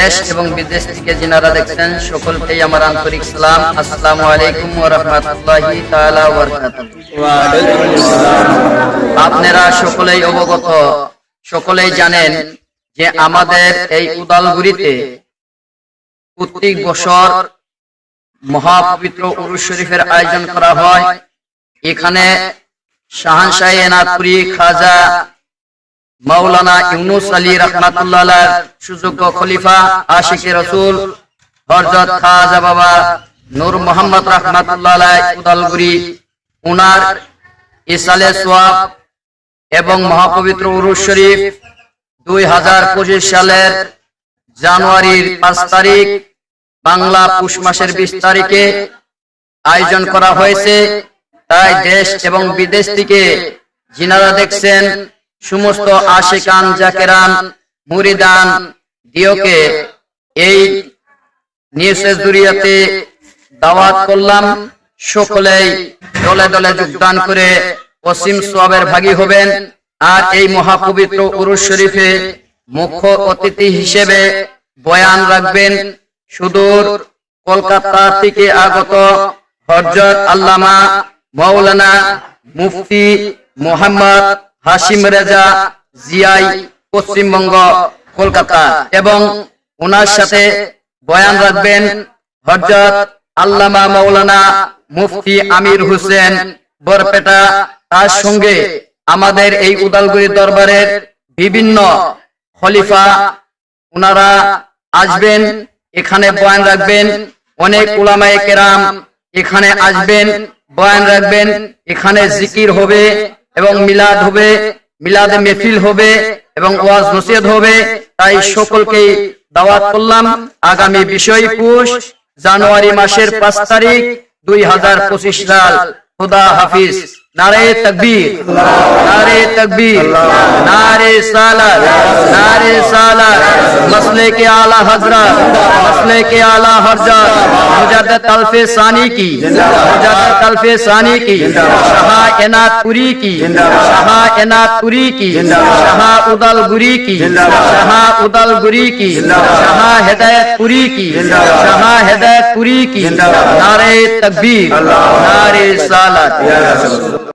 দেশ এবং বিদেশ থেকে যিনারা দেখছেন সকলকেই আমার আন্তরিক সালাম। আসসালামু আলাইকুম ওয়া রাহমাতুল্লাহি তাআলা ওয়া বারাকাতুহু। আপনারা সকলেই অবগত সকলেই জানেন যে আমাদের এই উদালগুড়িতে প্রত্যেক বছর মহাপবিত্র উরুস শরীফের আয়োজন করা হয়। এখানে শাহানশাহী এনাদপুরি খাজা মাওলানা ইউনুস আলী রহমাতুল্লাহ সুযোগ্য খলিফা আশিকে রসুল হরজত খাজা বাবা নূর মোহাম্মদ রহমাতুল্লাহ উদালগুড়ি, উনার ইসালে সোয়াব এবং মহাপবিত্র উরুস শরীফ দুই হাজার পঁচিশ সালের জানুয়ারির পাঁচ তারিখ বাংলা পুষ মাসের বিশ তারিখে আয়োজন করা হয়েছে। তাই দেশ এবং বিদেশ থেকে যিনারা দেখছেন সমস্ত আশিকান জাকেরান মুরিদান দিওকে এই নিউজের জুড়িয়াতে দাওয়াত করলাম। সকলেই দলে দলে যোগদান করে অসীম সোয়াবের ভাগী হবেন। আর এই মহাপবিত্র উরুস শরীফে মুখ্য অতিথি হিসেবে বয়ান রাখবেন। সুদূর কলকাতা থেকে আগত হজরত আল্লামা মৌলানা মুফতি মোহাম্মদ হাসিম রেজা, জিআই, পশ্চিমবঙ্গ, কলকাতা এবং ওনার সাথে বয়ান রাখবেন হজরত আল্লামা মৌলানা মুফতি আমির হোসেন বরপেটা। তার সঙ্গে আমাদের এই উদালগুড়ি দরবারের বিভিন্ন খলিফা, ওনারা আসবেন, এখানে বয়ান রাখবেন, অনেক উলামায়ে কেরাম এখানে আসবেন, বয়ান রাখবেন, এখানে জিকির হবে। এবং মিলাদ হবে, মিলাদে মেফিল হবে এবং ওয়াজ নসিহত হবে। তাই সকলকে দাওয়াত করলাম আগামী বিষয় পুষ জানুয়ারি মাসের পাঁচ তারিখ, দুই হাজার পঁচিশ সাল। খুদা হাফিজ। নারে তকবীর। নারে তকবীর। নারে সালাত। নারে সালাত। मसले के आला हज़रत, मसले के आला हज़रत, मुजद्दद तल्फे सानी की, मुजद्दद तल्फे सानी की, शाह एनातपुरी की, शाह एनातपुरी की, शाह उदलगुरी की, शाह उदलगुरी की, शाह हिदायतपुरी की, शाह हिदायतपुरी की, नारे तकबीर, नारे सालत।